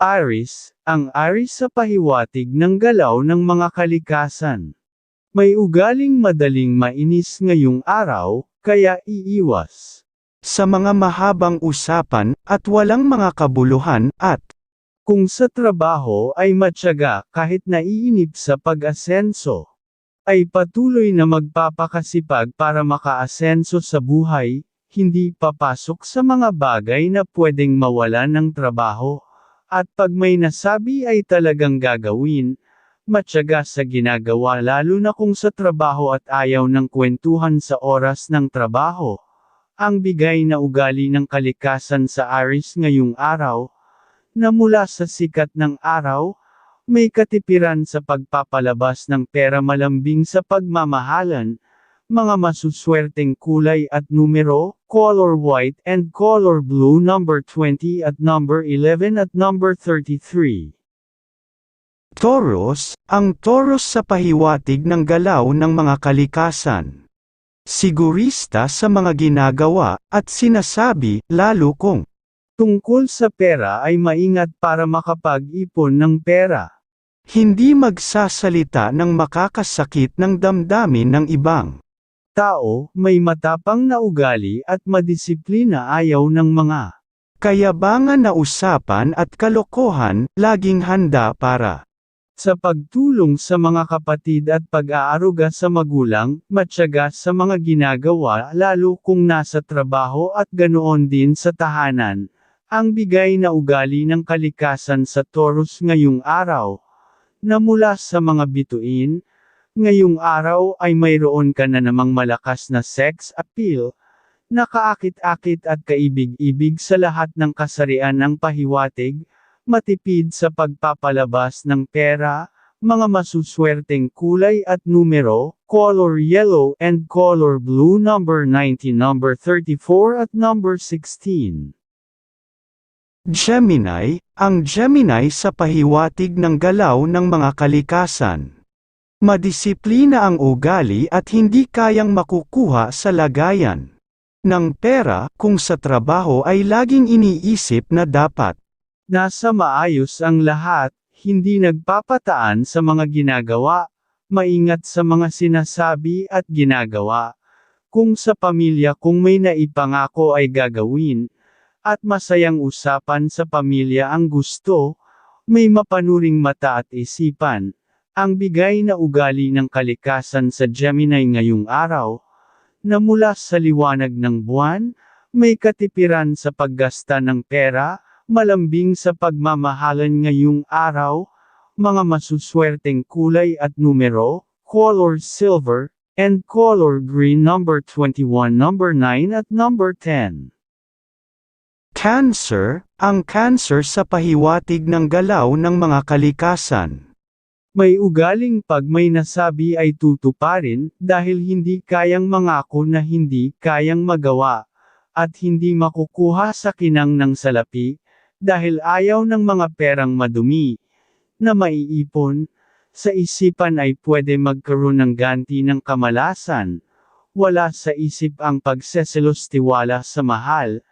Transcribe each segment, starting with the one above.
Aris, ang Aris sa pahiwatig ng galaw ng mga kalikasan. May ugaling madaling mainis ngayong araw, kaya iiwas. Sa mga mahabang usapan, at walang mga kabuluhan, at Kung sa trabaho ay matyaga kahit naiinip sa pag-asenso, ay patuloy na magpapakasipag para makaasenso sa buhay, hindi papasok sa mga bagay na pwedeng mawalan ng trabaho, at pag may nasabi ay talagang gagawin, matyaga sa ginagawa lalo na kung sa trabaho at ayaw ng kwentuhan sa oras ng trabaho. Ang bigay na ugali ng kalikasan sa Aris ngayong araw, na mula sa sikat ng araw, may katipiran sa pagpapalabas ng pera malambing sa pagmamahalan, mga masuswerteng kulay at numero, color white and color blue number 20 at number 11 at number 33. Taurus, ang Taurus sa pahiwatig ng galaw ng mga kalikasan. Sigurista sa mga ginagawa, at sinasabi, lalo kung Tungkol sa pera ay maingat para makapag-ipon ng pera. hindi magsasalita ng makakasakit ng damdamin ng ibang. Tao, may matapang na ugali at madisiplina ayaw ng mga Kayabangan na usapan at kalokohan, laging handa para sa pagtulong sa mga kapatid at pag-aaruga sa magulang, matyaga sa mga ginagawa lalo kung nasa trabaho at ganoon din sa tahanan. Ang bigay na ugali ng kalikasan sa Taurus ngayong araw, na mula sa mga bituin, ngayong araw ay mayroon ka na namang malakas na sex appeal, nakaakit-akit at kaibig-ibig sa lahat ng kasarian ng pahiwatig, matipid sa pagpapalabas ng pera, mga masuswerteng kulay at numero, color yellow and color blue number 90 number 34 at number 16. Gemini, ang Gemini sa pahiwatig ng galaw ng mga kalikasan. Madisiplina ang ugali at hindi kayang makukuha sa lagayan ng pera kung sa trabaho ay laging iniisip na dapat Nasa maayos ang lahat, hindi nagpapataan sa mga ginagawa, maingat sa mga sinasabi at ginagawa. Kung sa pamilya kung may naipangako ay gagawin, at masayang usapan sa pamilya ang gusto, may mapanuring mata at isipan. Ang bigay na ugali ng kalikasan sa Gemini ngayong araw, na mula sa liwanag ng buwan, may katipiran sa paggasta ng pera, malambing sa pagmamahalan ngayong araw, mga masuswerteng kulay at numero, color silver, and color green number 21 number 9 at number 10. Cancer, ang cancer sa pahiwatig ng galaw ng mga kalikasan. May ugaling pag may nasabi ay tutuparin, dahil hindi kayang mangako na hindi kayang magawa, at hindi makukuha sa kinang ng salapi, dahil ayaw ng mga perang madumi, na maiipon, sa isipan ay pwede magkaroon ng ganti ng kamalasan, wala sa isip ang pagseselos tiwala sa mahal,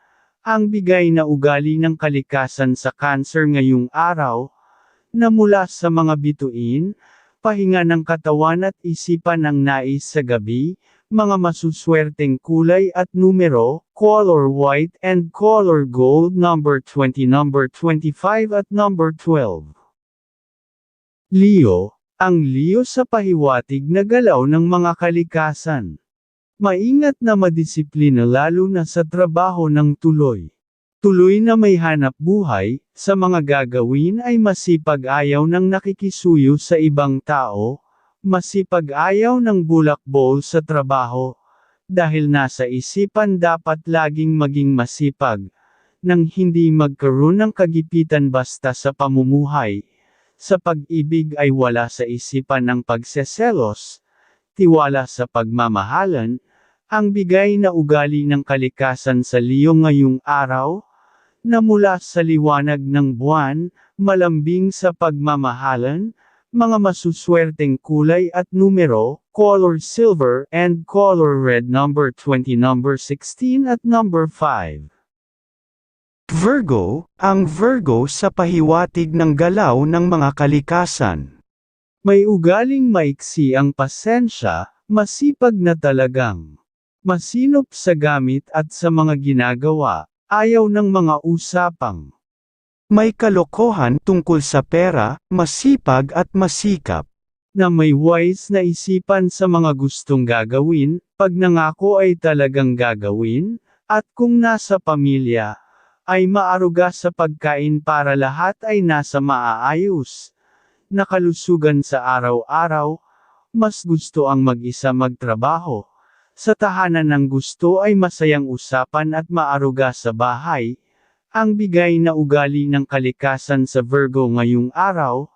ang bigay na ugali ng kalikasan sa cancer ngayong araw, na mula sa mga bituin, pahinga ng katawan at isipan ang nais sa gabi, mga masuswerteng kulay at numero, color white and color gold number 20 number 25 at number 12. Leo, ang Leo sa pahiwatig na galaw ng mga kalikasan. Maingat na madisiplina lalo na sa trabaho ng tuloy. Tuloy na may hanap buhay, sa mga gagawin ay masipag ayaw ng nakikisuyo sa ibang tao, masipag ayaw ng bulakbol sa trabaho, dahil nasa isipan dapat laging maging masipag, nang hindi magkaroon ng kagipitan basta sa pamumuhay. Sa pag-ibig ay wala sa isipan ng pagseselos, tiwala sa pagmamahalan, ang bigay na ugali ng kalikasan sa Leo ngayong araw, na mula sa liwanag ng buwan, malambing sa pagmamahalan, mga masuswerteng kulay at numero, color silver and color red number 20 number 16 at number 5. Virgo, ang Virgo sa pahiwatig ng galaw ng mga kalikasan. May ugaling maiksi ang pasensya, masipag na talagang. Masinop sa gamit at sa mga ginagawa, ayaw ng mga usapang. May kalokohan tungkol sa pera, masipag at masikap. Na may wise na isipan sa mga gustong gagawin, pag nangako ay talagang gagawin, at kung nasa pamilya, ay maaruga sa pagkain para lahat ay nasa maaayos. Nakalusugan sa araw-araw, mas gusto ang mag-isa magtrabaho. Sa tahanan ng gusto ay masayang usapan at maaruga sa bahay. Ang bigay na ugali ng kalikasan sa Virgo ngayong araw,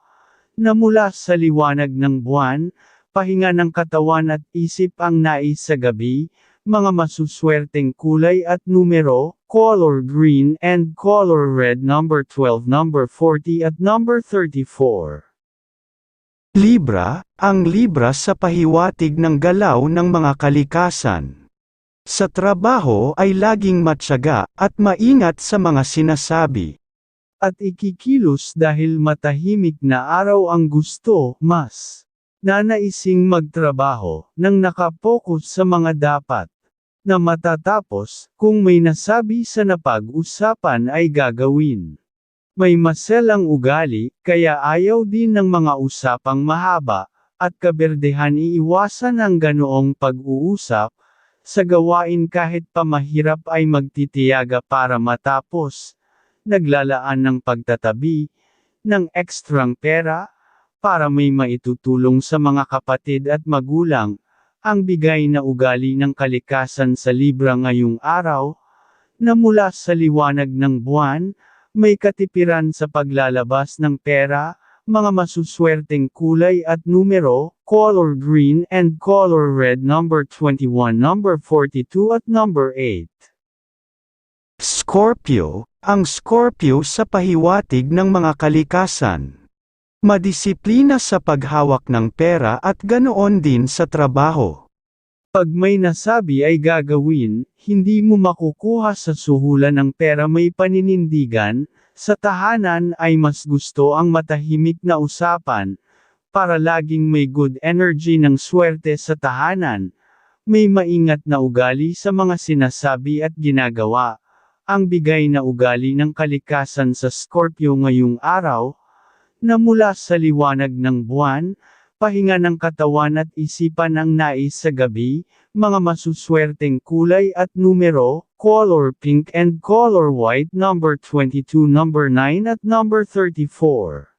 na mula sa liwanag ng buwan, pahinga ng katawan at isip ang nais sa gabi, mga masuswerteng kulay at numero, color green and color red number 12 number 40 at number 34. Libra, ang Libra sa pahiwatig ng galaw ng mga kalikasan. Sa trabaho ay laging matyaga at maingat sa mga sinasabi. At ikikilos dahil matahimik na araw ang gusto, mas nanaising magtrabaho, nang nakapokus sa mga dapat na matatapos, kung may nasabi sa napag-usapan ay gagawin. May maselang ugali, kaya ayaw din ng mga usapang mahaba, at kaberdehan iiwasan ang ganoong pag-uusap, sa gawain kahit pa mahirap ay magtitiyaga para matapos, naglalaan ng pagtatabi, ng ekstrang pera, para may maitutulong sa mga kapatid at magulang, ang bigay na ugali ng kalikasan sa Libra ngayong araw, na mula sa liwanag ng buwan, may katipiran sa paglalabas ng pera, mga masuswerteng kulay at numero, color green and color red number 21 number 42 at number 8. Scorpio, ang Scorpio sa pahiwatig ng mga kalikasan. Madisiplina sa paghawak ng pera at ganoon din sa trabaho. Pag may nasabi ay gagawin, hindi mo makukuha sa suhulan ng pera may paninindigan, sa tahanan ay mas gusto ang matahimik na usapan, para laging may good energy ng swerte sa tahanan, may maingat na ugali sa mga sinasabi at ginagawa. Ang bigay na ugali ng kalikasan sa Scorpio ngayong araw, na mula sa liwanag ng buwan, pahinga ng katawan at isipan ang nais sa gabi, mga masuswerteng kulay at numero, color pink and color white number 22 number 9 at number 34.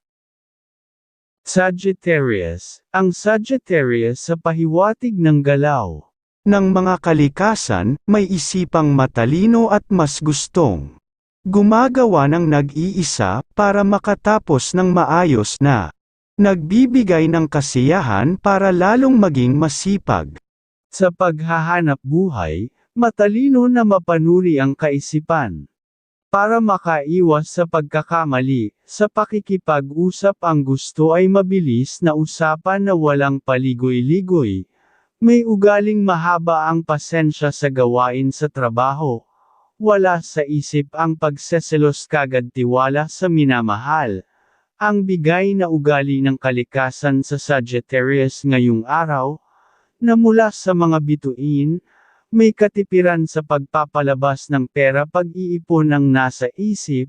Sagittarius, ang Sagittarius sa pahiwatig ng galaw. Ng mga kalikasan, may isipang matalino at mas gustong gumagawa ng nag-iisa para makatapos ng maayos na nagbibigay ng kasiyahan para lalong maging masipag. Sa paghahanap buhay, matalino na mapanuri ang kaisipan. Para makaiwas sa pagkakamali, sa pakikipag-usap ang gusto ay mabilis na usapan na walang paligoy-ligoy. May ugaling mahaba ang pasensya sa gawain sa trabaho. Wala sa isip ang pagseselos kagad tiwala sa minamahal. Ang bigay na ugali ng kalikasan sa Sagittarius ngayong araw, na mula sa mga bituin, may katipiran sa pagpapalabas ng pera pag-iipon ng nasa isip,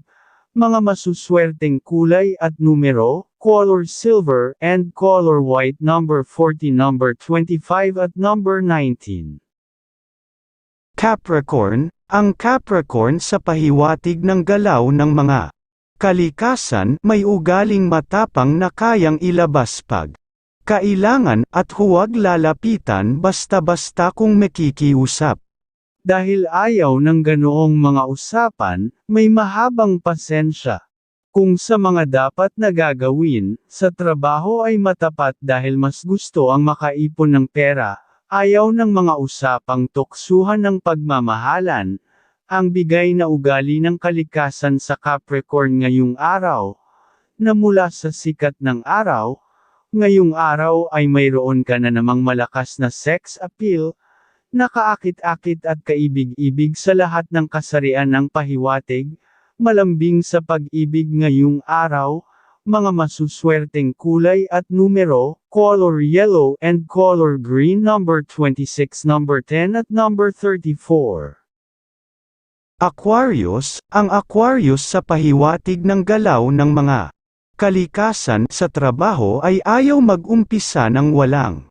mga masuswerteng kulay at numero, color silver and color white number 40 number 25 at number 19. Capricorn, ang Capricorn sa pahiwatig ng galaw ng mga kalikasan may ugaling matapang na kayang ilabas pag kailangan at huwag lalapitan basta-basta kung makikiusap. Dahil ayaw ng ganoong mga usapan, may mahabang pasensya. Kung sa mga dapat na gagawin, sa trabaho ay matapat dahil mas gusto ang makaipon ng pera, ayaw ng mga usapang tuksuhan ng pagmamahalan, ang bigay na ugali ng kalikasan sa Capricorn ngayong araw, na mula sa sikat ng araw, ngayong araw ay mayroon ka na namang malakas na sex appeal, nakaakit-akit at kaibig-ibig sa lahat ng kasarian ng pahiwatig, malambing sa pag-ibig ngayong araw, mga masuswerteng kulay at numero, color yellow and color green number 26, number 10 at number 34. Aquarius, ang Aquarius sa pahiwatig ng galaw ng mga kalikasan sa trabaho ay ayaw mag-umpisa ng walang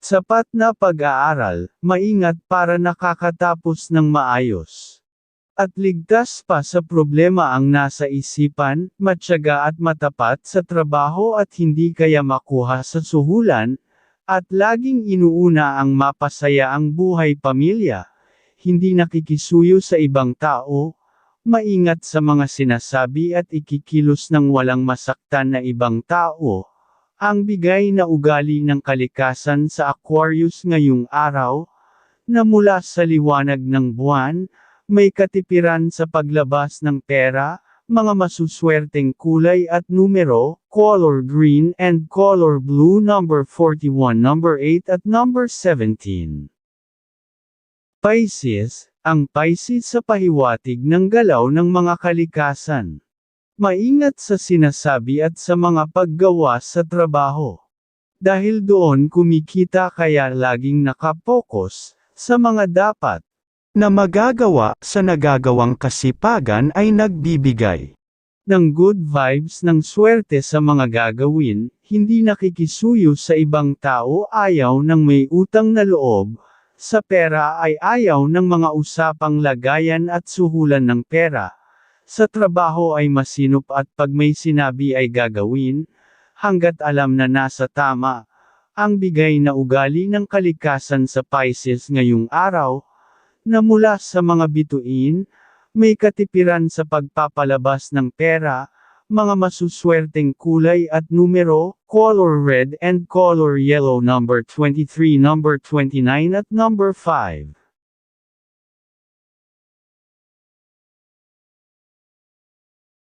Sapat na pag-aaral, maingat para nakakatapos ng maayos. At ligtas pa sa problema ang nasa isipan, matyaga at matapat sa trabaho at hindi kaya makuha sa suhulan, at laging inuuna ang mapasaya ang buhay pamilya. Hindi nakikisuyo sa ibang tao, maingat sa mga sinasabi at ikikilos ng walang masaktan na ibang tao. Ang bigay na ugali ng kalikasan sa Aquarius ngayong araw, na mula sa liwanag ng buwan, may katipiran sa paglabas ng pera, mga masuswerteng kulay at numero, color green and color blue number 41, number 8 at number 17. Pisces, ang Pisces sa pahiwatig ng galaw ng mga kalikasan. Maingat sa sinasabi at sa mga paggawa sa trabaho. Dahil doon kumikita kaya laging nakapokus sa mga dapat na magagawa sa nagagawang kasipagan ay nagbibigay ng good vibes ng swerte sa mga gagawin, hindi nakikisuyo sa ibang tao ayaw ng may utang na loob, sa pera ay ayaw ng mga usapang lagayan at suhulan ng pera. Sa trabaho ay masinop at pag may sinabi ay gagawin, hanggat alam na nasa tama. Ang bigay na ugali ng kalikasan sa Pisces ngayong araw, na mula sa mga bituin, may katipiran sa pagpapalabas ng pera, mga masuswerteng kulay at numero, color red and color yellow number 23, number 29 at number 5.